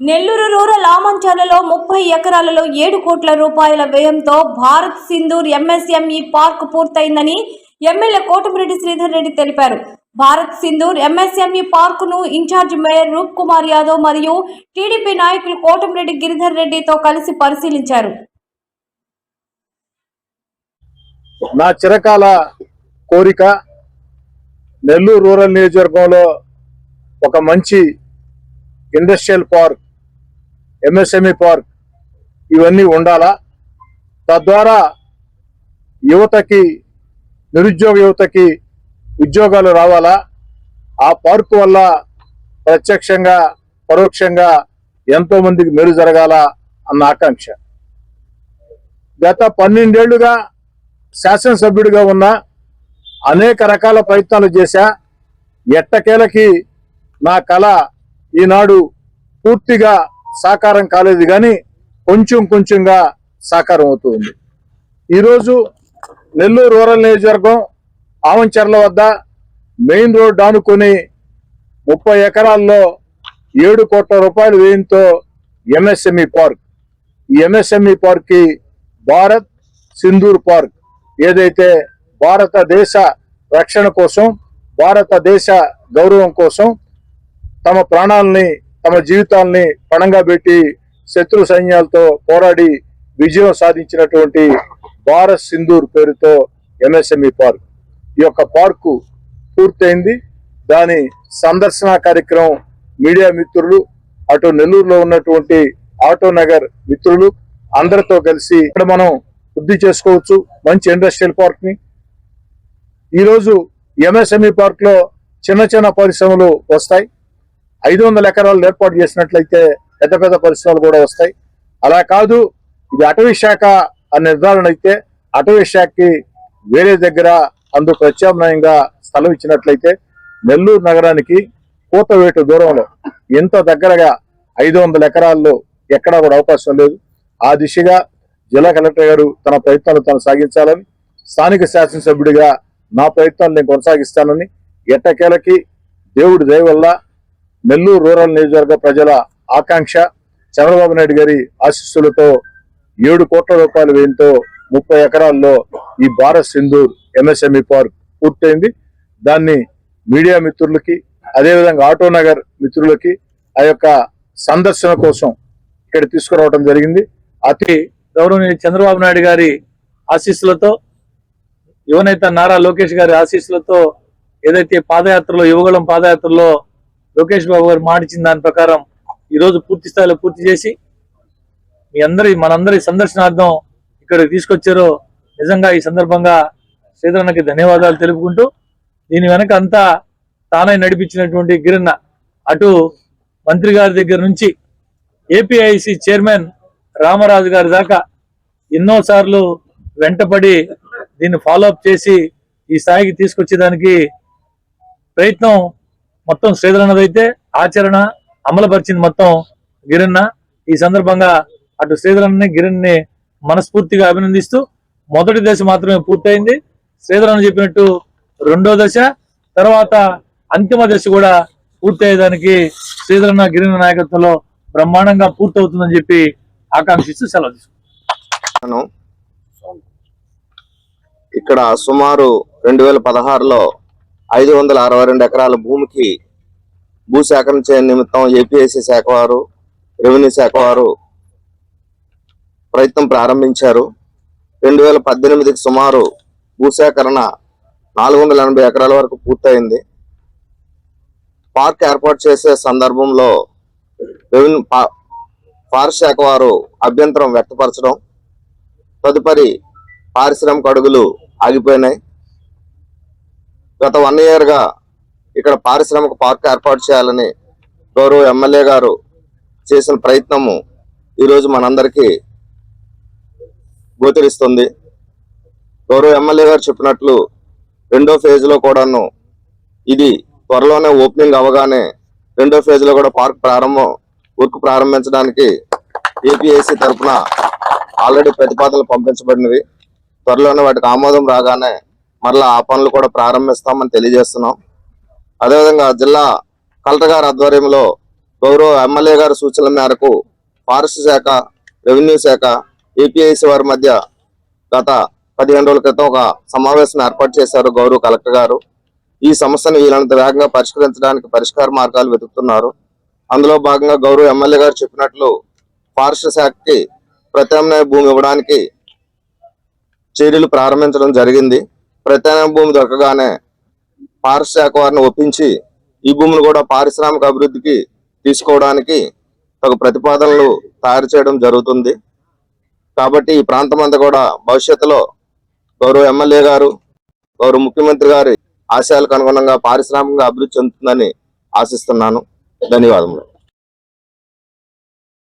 Nellore rural ఆమంచాలలో ముప్పై ఎకరాలలో ఏడు కోట్ల రూపాయల వ్యయంతో భారత్ సింధూర్ ఎంఎస్ఎంఈ పార్క్ పూర్తయిందని ఎమ్మెల్యే కోటమిరెడ్డి శ్రీధర్ రెడ్డి తెలిపారు. భారత్ సింధూర్ ఎంఎస్ఎంఈ పార్కును ఇన్ఛార్జ్ మేయర్ రూప్ కుమార్ యాదవ్ మరియు టీడీపీ నాయకులు కోటమిరెడ్డి గిరిధర్ రెడ్డితో కలిసి పరిశీలించారు. నా చిరకాల కోరిక నెల్లూరు రూరల్ నియోజకవర్గంలో ఒక మంచి ఇండస్ట్రియల్ పార్క్ ఎంఎస్ఎంఈ పార్క్. ఇవన్నీ ఉండాలా? తద్వారా యువతకి నిరుద్యోగ యువతకి ఉద్యోగాలు రావాలా? ఆ పార్కు వల్ల ప్రత్యక్షంగా పరోక్షంగా ఎంతో మందికి మేలు జరగాల అన్న ఆకాంక్ష. గత పన్నెండేళ్ళుగా శాసనసభ్యుడిగా ఉన్న అనేక రకాల ప్రయత్నాలు చేశా. ఎట్టకేలకి నా కళ ఈనాడు పూర్తిగా సాకారం కాలేదు కానీ కొంచెం కొంచెంగా సాకారం అవుతుంది ఈరోజు నెల్లూరు రూరల్ నియోజకవర్గం ఆవంచర్ల వద్ద మెయిన్ రోడ్ ఆనుకొని ముప్పై ఎకరాల్లో ఏడు కోట్ల రూపాయలు వ్యయంతో ఎంఎస్ఎంఈ పార్క్. ఈ ఎంఎస్ఎంఈ పార్క్కి భారత్ సింధూర్ పార్క్ ఏదైతే భారతదేశ రక్షణ కోసం భారతదేశ గౌరవం కోసం తమ ప్రాణాలని తమ జీవితాల్ని పణంగా పెట్టి శత్రు సైన్యాలతో పోరాడి విజయం సాధించినటువంటి భారత్ సింధూర్ పేరుతో ఎంఎస్ఎంఈ పార్క్. ఈ యొక్క పార్కు పూర్తయింది. దాని సందర్శన కార్యక్రమం మీడియా మిత్రులు అటు నెల్లూరులో ఉన్నటువంటి ఆటో నగర్ మిత్రులు అందరితో కలిసి ఇక్కడ మనం వృద్ధి చేసుకోవచ్చు. మంచి ఇండస్ట్రియల్ పార్క్ని ఈరోజు ఎంఎస్ఎంఈ పార్క్లో చిన్న చిన్న పరిశ్రమలు వస్తాయి. ఐదు వందల ఎకరాలు ఏర్పాటు చేసినట్లయితే పెద్ద పెద్ద పరిశ్రమలు కూడా వస్తాయి. అలా కాదు ఇది అటవీ శాఖ అనే నిర్ధారణ అయితే అటవీ శాఖకి వేరే దగ్గర అందు ప్రత్యామ్నాయంగా స్థలం ఇచ్చినట్లయితే నెల్లూరు నగరానికి కూతవేటు దూరంలో ఎంత దగ్గరగా ఐదు వందల ఎకరాల్లో ఎక్కడా కూడా అవకాశం లేదు. ఆ దిశగా జిల్లా కలెక్టర్ గారు తన ప్రయత్నాలు తాను సాగించాలని స్థానిక శాసనసభ్యుడిగా నా ప్రయత్నాలు నేను కొనసాగిస్తానని ఎట్టకేలకి దేవుడి దయ వల్ల నెల్లూరు రూరల్ నియోజకవర్గ ప్రజల ఆకాంక్ష. చంద్రబాబు నాయుడు గారి ఆశీస్సులతో ఏడు కోట్ల రూపాయల వ్యయంతో ముప్పై ఎకరాల్లో ఈ భారత్ సింధూర్ ఎంఎస్ఎంఈ పార్క్ పూర్తయింది. దాన్ని మీడియా మిత్రులకి అదేవిధంగా ఆటో నగర్ మిత్రులకి ఆ యొక్క సందర్శన కోసం ఇక్కడ తీసుకురావడం జరిగింది. అతి గౌరవనీయ చంద్రబాబు నాయుడు గారి ఆశీస్సులతో యువనేత నారా లోకేష్ గారి ఆశీస్సులతో ఏదైతే పాదయాత్రలో యువగళం పాదయాత్రలో లోకేష్ బాబు గారు మాటిచ్చిన దాని ప్రకారం ఈరోజు పూర్తి స్థాయిలో పూర్తి చేసి మీ అందరి మనందరి సందర్శనార్థం ఇక్కడికి తీసుకొచ్చారో నిజంగా ఈ సందర్భంగా శ్రీధరన్నకి ధన్యవాదాలు తెలుపుకుంటూ దీని వెనక అంతా తానై నడిపించినటువంటి గిరన్న అటు మంత్రి గారి దగ్గర నుంచి ఏపీఐసి చైర్మన్ రామరాజు గారి దాకా ఎన్నోసార్లు వెంటపడి దీన్ని ఫాలో అప్ చేసి ఈ స్థాయికి తీసుకొచ్చేదానికి ప్రయత్నం మొత్తం శ్రీధరన్నదైతే ఆచరణ అమలుపరిచింది మొత్తం గిరన్న. ఈ సందర్భంగా అటు శ్రీధరన్ని గిరణ్ని మనస్ఫూర్తిగా అభినందిస్తూ మొదటి దశ మాత్రమే పూర్తయింది. శ్రీధరన్న చెప్పినట్టు రెండో దశ తర్వాత అంతిమ దశ కూడా పూర్తయ్యేదానికి శ్రీధరన్న గిరిన నాయకత్వంలో బ్రహ్మాండంగా పూర్తవుతుందని చెప్పి ఆకాంక్షిస్తూ సెలవు తీసుకున్నాను ఇక్కడ సుమారు రెండు వేల పదహారులో ఐదు వందల అరవై రెండు ఎకరాల భూమికి భూ సేకరణ చేయని నిమిత్తం ఏపీఎస్సీ శాఖ వారు రెవెన్యూ శాఖ వారు ప్రయత్నం ప్రారంభించారు. రెండు వేల పద్దెనిమిదికి సుమారు భూసేకరణ నాలుగు వందల ఎనభై ఎకరాల వరకు పూర్తయింది. పార్క్ ఏర్పాటు చేసే సందర్భంలో రెవెన్యూ ఫారెస్ట్ శాఖ వారు అభ్యంతరం వ్యక్తపరచడం తదుపరి పారిశ్రామిక అడుగులు ఆగిపోయినాయి. గత వన్ ఇయర్గా ఇక్కడ పారిశ్రామిక పార్క్ ఏర్పాటు చేయాలని గౌరవ ఎమ్మెల్యే గారు చేసిన ప్రయత్నము ఈరోజు మనందరికీ గోచరిస్తుంది. గౌరవ ఎమ్మెల్యే గారు చెప్పినట్లు రెండో ఫేజ్లో కూడాను ఇది త్వరలోనే ఓపెనింగ్ అవగానే రెండో ఫేజ్లో కూడా పార్క్ ప్రారంభం వర్క్ ప్రారంభించడానికి ఏపీఎస్సీ తరఫున ఆల్రెడీ ప్రతిపాదనలు పంపించబడినవి. త్వరలోనే వాటికి ఆమోదం రాగానే మరలా ఆ పనులు కూడా ప్రారంభిస్తామని తెలియజేస్తున్నాం. అదేవిధంగా జిల్లా కలెక్టర్ గారి ఆధ్వర్యంలో గౌరవ ఎమ్మెల్యే గారి సూచనల మేరకు ఫారెస్ట్ శాఖ రెవెన్యూ శాఖ ఏపీఐసి వారి మధ్య గత పదిహేను రోజుల క్రితం ఒక సమావేశం ఏర్పాటు చేశారు గౌరవ కలెక్టర్ గారు. ఈ సమస్యను వీళ్ళంత వేగంగా పరిష్కరించడానికి పరిష్కార మార్గాలు వెతుకుతున్నారు. అందులో భాగంగా గౌరవ ఎమ్మెల్యే గారు చెప్పినట్లు ఫారెస్ట్ శాఖకి ప్రత్యామ్నాయ భూమి ఇవ్వడానికి చర్యలు ప్రారంభించడం జరిగింది. ప్రత్యామ్నాయ భూమి దొరకగానే ఫారెస్ట్ శాఖ వారిని ఒప్పించి ఈ భూమిని కూడా పారిశ్రామిక అభివృద్ధికి తీసుకోవడానికి ఒక ప్రతిపాదనలు తయారు చేయడం జరుగుతుంది. కాబట్టి ఈ ప్రాంతం అంతా కూడా భవిష్యత్తులో గౌరవ ఎమ్మెల్యే గారు గౌరవ ముఖ్యమంత్రి గారి ఆశయాలకు అనుగుణంగా పారిశ్రామికంగా అభివృద్ధి చెందుతుందని ఆశిస్తున్నాను. ధన్యవాదములు.